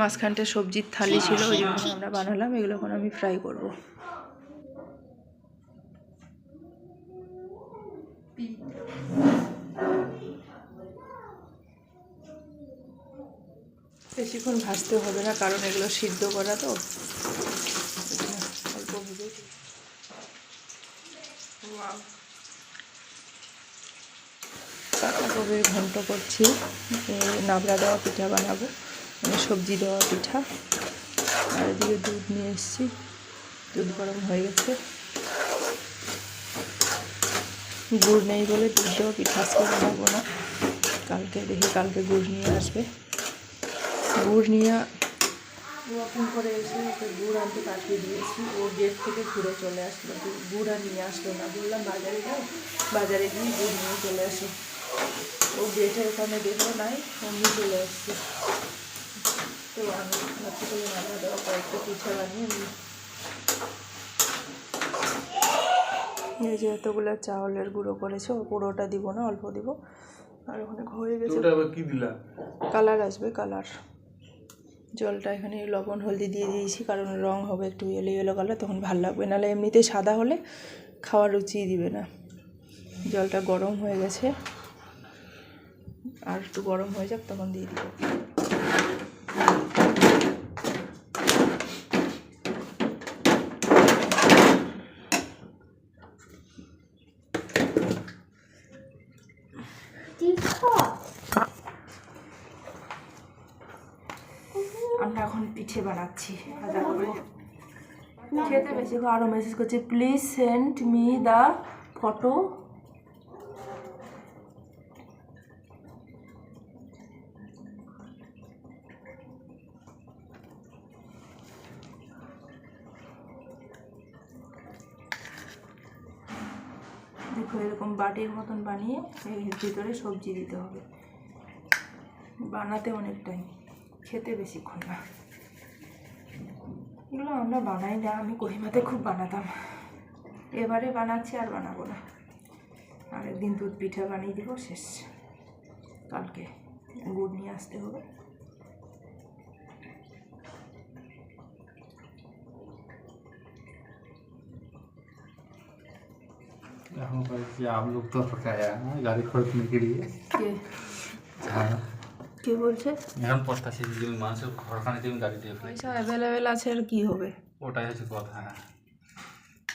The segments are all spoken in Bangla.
মাঝখানটা সবজির থালি ছিল ওই জন্য আমরা বানালাম এগুলো এখন আমি ফ্রাই করব। বেশিক্ষণ ভাজতে হবে না কারণ এগুলো সিদ্ধ করা তো অল্প ভেজে পাতাকপির ঘন্ট করছি নাবড়া দেওয়া পিঠা বানাবো মানে সবজি দেওয়া পিঠা। আর এদিকে দুধ নিয়ে এসেছি, দুধ গরম হয়ে গেছে। গুড় নেই বলে দুধ দেওয়া পিঠা আজকে বানাবো না। কালকে দেখি, কালকে গুড় নিয়ে আসবে। গুড় নিয়ে ওরকম করে এসে ওকে গুড় আনতে পাঠিয়ে দিয়েছি। ও গেট থেকে ঘুরে চলে আসলো। গুড় আর নিয়ে আসলো না। বললাম বাজারে যাও। বাজারে গিয়ে গুড় নিয়ে চলে আসো। ও গেটের ওখানে দেখল নাই অমনি চলে আসছে। তো আমি ভাবছি করে রান্না দেওয়া কয়েকটা পিঠা বানিয়ে নিই। এই যে এতগুলো চাউলের গুঁড়ো করেছে ও পুরোটা দিব না অল্প দিব। আর ওখানে হয়ে গেছে। কি দিলা? কালার আসবে কালার। জলটা এখানে লবণ, হলদি দিয়ে দিয়েছি, কারণ রং হবে একটু ইয়েলো ইয়েলো কালার তখন ভালো লাগবে। নাহলে এমনিতেই সাদা হলে খাওয়ার রুচি দিবে না। জলটা গরম হয়ে গেছে। আর একটু গরম হয়ে যাক, তখন দিয়ে দিব। আমরা পিঠে বানাচ্ছি। খেতে বেশি আরও মেসেজ করছে please send me the photo দেখো, এরকম বাটির মতন বানিয়ে এর ভিতরে সবজি দিতে হবে। বানাতে অনেক টাইম খেতে বেশিক্ষণ না এগুলো আমরা বানাই না আমি কহিমাতে খুব বানাতাম এবারে বানাচ্ছি আর বানাবো না আরেকদিন দুধ পিঠা বানিয়ে দিব শেষ কালকে গুড় নিয়ে আসতে হবে এখন করেছি आप लोग तो पकाया गाड़ी खरीदने के लिए কে বলছে? এখন তুমি মানুষের ঘরখানে তুমি গাড়ি দিয়ে পয়সা অ্যাভেলেবেল আছে আর কি হবে? ওটাই হচ্ছে কথা।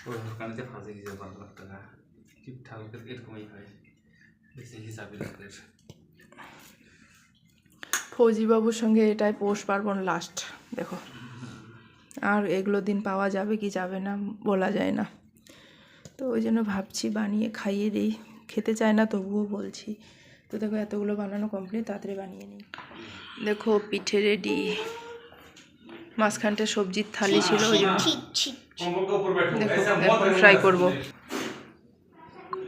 ওই ঘরখানেতে ফাঁসে গেছে বারো লাখ টাকা। ঠিকঠাক এরকমই হয়। বেশি হিসাবে লোকের ফৌজিবাবুর সঙ্গে এটাই পৌষ পার্বণ লাস্ট দেখো। আর এগুলো দিন পাওয়া যাবে কি যাবে না বলা যায় না। তো ওই জন্য ভাবছি বানিয়ে খাইয়ে দিই। খেতে চায় না তবুও বলছি। তো দেখো এতগুলো বানানো কমপ্লিট তাড়াতাড়ি বানিয়ে নিই। দেখো পিঠে রেডি মাঝখানটা সবজির থালি ছিল ওই জন্য। দেখো এখন ফ্রাই করব।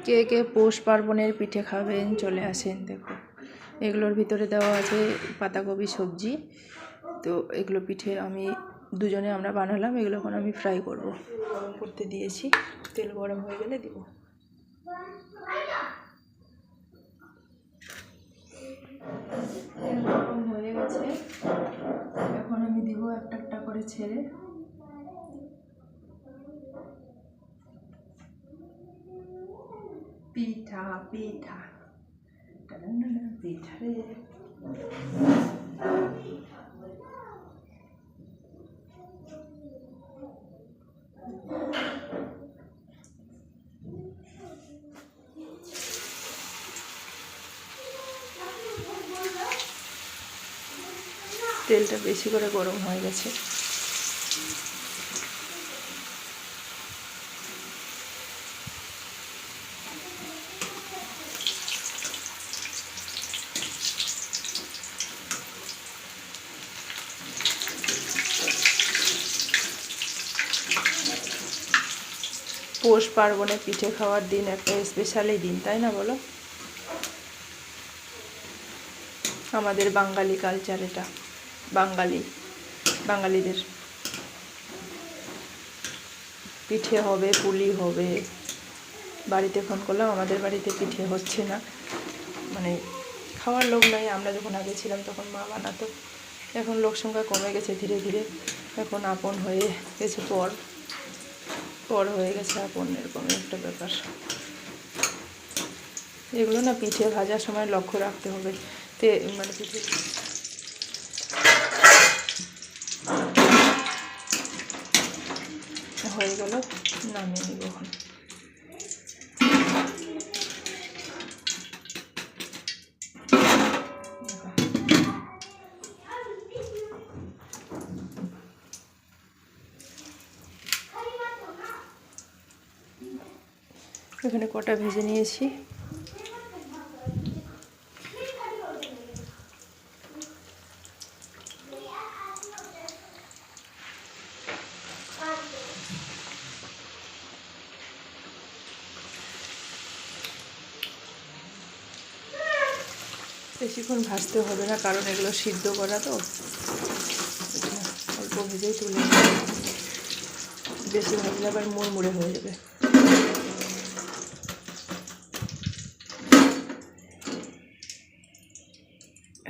কে কে পৌষ পার্বণের পিঠে খাবেন চলে আসেন দেখো। এগুলোর ভিতরে দেওয়া আছে পাতাকপি সবজি। তো এগুলো পিঠে আমি দুজনে আমরা বানালাম এগুলো এখন আমি ফ্রাই করব। গরম করতে দিয়েছি তেল গরম হয়ে গেলে দিব। ছেড়ে পিঠা পিঠা। পিঠা রে। তেলটা বেশি করে গরম হয়ে গেছে। পৌষ পার্বণে পিঠে খাওয়ার দিন একটা স্পেশালি দিন, তাই না বলো? আমাদের বাঙালি কালচার এটা, বাঙালি, বাঙালিদের। পিঠে হবে, পুলি হবে। বাড়িতে ফোন করলাম, আমাদের বাড়িতে পিঠে হচ্ছে না। মানে খাওয়ার লোক নাই, আমরা যখন আগে ছিলাম তখন মা বানাতো। এখন লোক সংখ্যা কমে গেছে ধীরে ধীরে। এখন আপন হয়ে গেছে পর। পর হয়ে গেছে আপন এরকম একটা ব্যাপার। এগুলো না পিঠে ভাজার সময় লক্ষ্য রাখতে হবে। তে মানে পিঠে হয়ে গেল, নামিয়ে নিব এখন। এখানে কটা ভেজে নিয়েছি। বেশিক্ষণ ভাজতে হবে না, কারণ এগুলো সিদ্ধ করা তো। অল্প ভেজেই তুলে বেশি ভাজলে আবার মুড়মুড়ে হয়ে যাবে।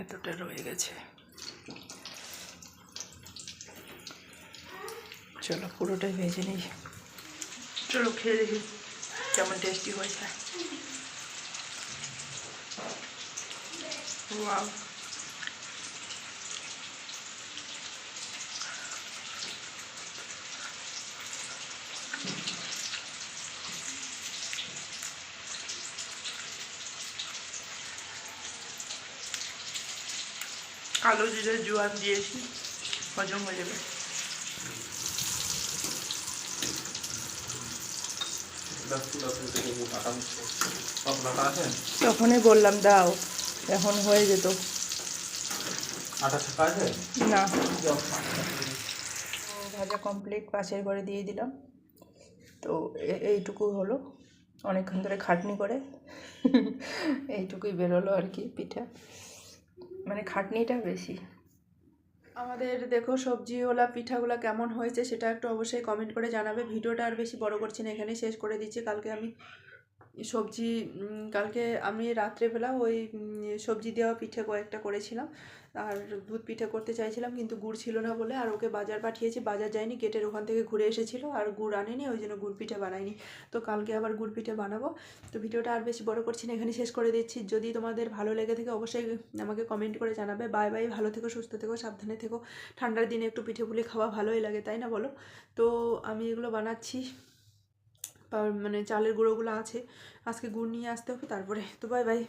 এতটা রয়ে গেছে। চলো পুরোটাই ভেজে নিই। চলো খেয়ে দেখি কেমন টেস্টি হয়েছে। ওয়াও কালো জিরে, জোয়ান দিয়েছি, হজম হয়ে যাবে। তখনই বললাম, দাও, এখন হয়ে যেত। না। ভাজা কমপ্লিট পাশের ঘরে দিয়ে দিলাম। তো এইটুকু হলো। অনেকক্ষণ ধরে খাটনি করে। এইটুকুই বেরোলো আর কি, পিঠা। মানে খাটনিটা বেশি। আমাদের দেখো সবজিওয়ালা, পিঠাগুলো কেমন হয়েছে সেটা একটু অবশ্যই কমেন্ট করে জানাবে। ভিডিওটা আর বেশি বড় করছি না এখানে শেষ করে দিচ্ছি। কালকে আমি সবজি কালকে আমি রাত্রেবেলা ওই সবজি দেওয়া পিঠে কয়েকটা করেছিলাম। আর দুধ পিঠে করতে চাইছিলাম, কিন্তু গুড় ছিল না বলে। আর ওকে বাজার পাঠিয়েছি, বাজার যায়নি, গেটের ওখান থেকে ঘুরে এসেছিল। আর গুড় আনেনি, ওই জন্য গুড় পিঠে বানাইনি। তো কালকে আবার গুড় পিঠে বানাবো। তো ভিডিওটা আর বেশি বড় করছি না এখানে শেষ করে দিচ্ছি। যদি তোমাদের ভালো লেগে থাকে, অবশ্যই আমাকে কমেন্ট করে জানাবে। বাই বাই, ভালো থেকো, সুস্থ থেকো, সাবধানে থেকো। ঠান্ডার দিনে একটু পিঠে পুলি খাওয়া ভালোই লাগে, তাই না বলো? তো আমি এগুলো বানাচ্ছি। মানে চালের গুঁড়োগুলো আছে। আজকে গুড় নিয়ে আসতে হবে তারপরে তো বাই বাই